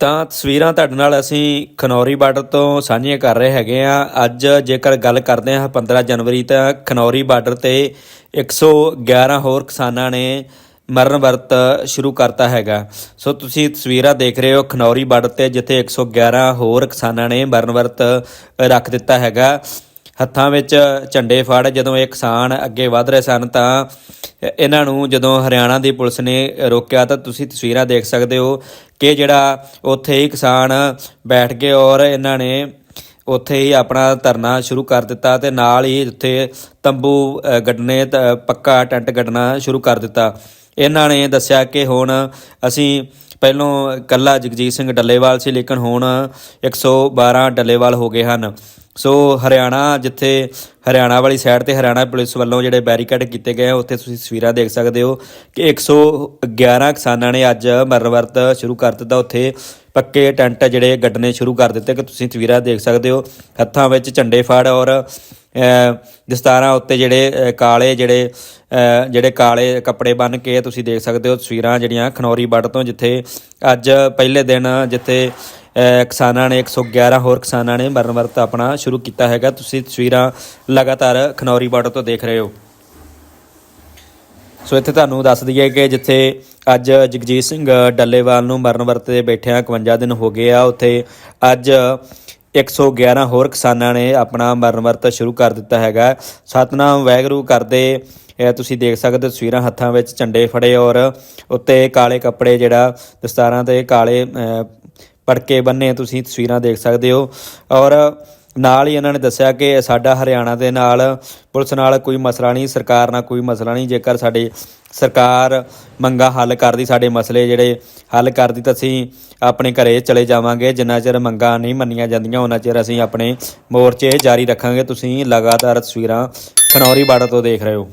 ਤਾਂ ਤਸਵੀਰਾਂ ਤੁਹਾਡੇ ਨਾਲ ਅਸੀਂ ਖਨੌਰੀ ਬਾਰਡਰ ਤੋਂ ਸਾਂਝੀਆਂ ਕਰ ਰਹੇ ਹੈਗੇ ਆ ਅੱਜ ਜੇਕਰ ਗੱਲ ਕਰਦੇ ਹਾਂ 15 ਜਨਵਰੀ ਤਾਂ ਖਨੌਰੀ ਬਾਰਡਰ ਤੇ 111 ਹੋਰ ਕਿਸਾਨਾਂ ਨੇ ਮਰਨ ਵਰਤ ਸ਼ੁਰੂ ਕਰਤਾ ਹੈਗਾ। ਸੋ ਤੁਸੀਂ ਤਸਵੀਰਾਂ ਦੇਖ ਰਹੇ ਹੋ ਖਨੌਰੀ ਬਾਰਡਰ ਤੇ ਜਿੱਥੇ 111 ਹੋਰ ਕਿਸਾਨਾਂ ਨੇ ਮਰਨ ਵਰਤ ਰੱਖ ਦਿੱਤਾ ਹੈਗਾ। ਹੱਥਾਂ ਵਿੱਚ ਝੰਡੇ ਫੜ ਜਦੋਂ ਇਹ ਕਿਸਾਨ ਅੱਗੇ ਵਧ ਰਹੇ ਸਨ ਤਾਂ ਇਹਨਾਂ ਨੂੰ ਜਦੋਂ ਹਰਿਆਣਾ ਦੀ ਪੁਲਿਸ ਨੇ ਰੋਕਿਆ ਤਾਂ ਤੁਸੀਂ ਤਸਵੀਰਾਂ ਦੇਖ ਸਕਦੇ ਹੋ ਕਿ ਜਿਹੜਾ ਉੱਥੇ ਹੀ ਕਿਸਾਨ ਬੈਠ ਗਏ ਔਰ ਇਹਨਾਂ ਨੇ ਉੱਥੇ ਹੀ ਆਪਣਾ ਧਰਨਾ ਸ਼ੁਰੂ ਕਰ ਦਿੱਤਾ ਤੇ ਨਾਲ ਹੀ ਉੱਥੇ ਤੰਬੂ ਅ, ਗੱਡਣੇ ਤ- ਪੱਕਾ ਟੈਂਟ ਗੱਡਣਾ ਸ਼ੁਰੂ ਕਰ ਦਿੱਤਾ। ਇਹਨਾਂ ਨੇ ਦੱਸਿਆ ਕਿ ਹੁਣ ਅਸੀਂ ਪਹਿਲੋਂ ਕੱਲਾ ਜਗਜੀਤ ਸਿੰਘ ਡੱਲੇਵਾਲ ਸੀ ਲੇਕਿਨ ਹੁਣ 112 ਡੱਲੇਵਾਲ ਹੋ ਗਏ ਹਨ। ਸੋ ਹਰਿਆਣਾ ਜਿੱਥੇ ਹਰਿਆਣਾ ਵਾਲੀ ਸਾਈਡ ਤੇ ਹਰਿਆਣਾ ਪੁਲਿਸ ਵੱਲੋਂ ਜਿਹੜੇ ਬੈਰੀਕੇਡ ਕੀਤੇ ਗਏ ਉੱਥੇ ਤੁਸੀਂ ਤਸਵੀਰਾਂ ਦੇਖ ਸਕਦੇ ਹੋ ਕਿ 111 ਕਿਸਾਨਾਂ ਨੇ ਅੱਜ ਮਰਨ ਵਰਤ ਸ਼ੁਰੂ ਕਰ ਦਿੱਤਾ। ਉੱਥੇ ਪੱਕੇ ਟੈਂਟ ਜਿਹੜੇ ਗੱਡਣੇ ਸ਼ੁਰੂ ਕਰ ਦਿੱਤੇ ਕਿ ਤੁਸੀਂ ਤਸਵੀਰਾਂ ਦੇਖ ਸਕਦੇ ਹੋ। ਹੱਥਾਂ ਵਿੱਚ ਝੰਡੇ ਫਾੜ ਔਰ ਦਸਤਾਰਾਂ ਉੱਤੇ ਜਿਹੜੇ ਕਾਲੇ ਜਿਹੜੇ ਜਿਹੜੇ ਕਾਲੇ ਕੱਪੜੇ ਬੰਨ ਕੇ ਤੁਸੀਂ ਦੇਖ ਸਕਦੇ ਹੋ। ਤਸਵੀਰਾਂ ਜਿਹੜੀਆਂ ਖਨੌਰੀ ਬਾਰਡਰ ਤੋਂ ਜਿੱਥੇ ਅੱਜ ਪਹਿਲੇ ਦਿਨ ਜਿੱਥੇ ਕਿਸਾਨਾਂ ਨੇ 111 ਹੋਰ ਕਿਸਾਨਾਂ ਨੇ ਮਰਨ ਵਰਤ ਆਪਣਾ ਸ਼ੁਰੂ ਕੀਤਾ ਹੈਗਾ। ਤੁਸੀਂ ਤਸਵੀਰਾਂ ਲਗਾਤਾਰ ਖਨੌਰੀ ਬਾਰਡਰ ਤੋਂ ਦੇਖ ਰਹੇ ਹੋ। ਸੋ ਇੱਥੇ ਤੁਹਾਨੂੰ ਦੱਸ ਦਈਏ ਕਿ ਜਿੱਥੇ ਅੱਜ ਜਗਜੀਤ ਸਿੰਘ ਡੱਲੇਵਾਲ ਨੂੰ ਮਰਨ ਵਰਤ ਤੇ ਬੈਠਿਆਂ 51 ਦਿਨ ਹੋ ਗਏ ਆ, ਉੱਥੇ ਅੱਜ 111 ਹੋਰ ਕਿਸਾਨਾਂ ਨੇ ਆਪਣਾ ਮਰਨ ਵਰਤ ਸ਼ੁਰੂ ਕਰ ਦਿੱਤਾ ਹੈਗਾ। ਸਤਨਾਮ ਵੈਗਰੂ ਕਰਦੇ ਇਹ ਤੁਸੀਂ ਦੇਖ ਸਕਦੇ ਹੋ ਤਸਵੀਰਾਂ ਹੱਥਾਂ ਵਿੱਚ ਝੰਡੇ ਫੜੇ ਔਰ ਉੱਤੇ ਕਾਲੇ ਕੱਪੜੇ ਜਿਹੜਾ ਦਸਤਾਰਾਂ ਤੇ ਕਾਲੇ ਪੜਕੇ ਬੰਨੇ, ਤੁਸੀਂ ਤਸਵੀਰਾਂ ਦੇਖ ਸਕਦੇ ਹੋ। ਔਰ ਨਾਲ ਹੀ ਇਹਨਾਂ ਨੇ ਦੱਸਿਆ ਕਿ ਸਾਡਾ ਹਰਿਆਣਾ ਦੇ ਨਾਲ ਪੁਲਿਸ ਨਾਲ ਕੋਈ ਮਸਲਾ ਨਹੀਂ, ਸਰਕਾਰ ਨਾਲ ਕੋਈ ਮਸਲਾ ਨਹੀਂ। ਜੇਕਰ ਸਾਡੇ ਸਰਕਾਰ ਮੰਗਾ ਹੱਲ ਕਰਦੀ, ਸਾਡੇ ਮਸਲੇ ਜਿਹੜੇ ਹੱਲ ਕਰਦੀ, ਤਾਂ ਅਸੀਂ ਆਪਣੇ ਘਰੇ ਚਲੇ ਜਾਵਾਂਗੇ। ਜਿੰਨਾ ਚਿਰ ਮੰਗਾਂ ਨਹੀਂ ਮੰਨੀਆਂ ਜਾਂਦੀਆਂ, ਉਹਨਾਂ ਚਿਰ ਅਸੀਂ ਆਪਣੇ ਮੋਰਚੇ ਜਾਰੀ ਰੱਖਾਂਗੇ। ਤੁਸੀਂ ਲਗਾਤਾਰ ਤਸਵੀਰਾਂ ਖਨੌਰੀ ਬਾਰਡਰ ਤੋਂ ਦੇਖ ਰਹੇ ਹੋ।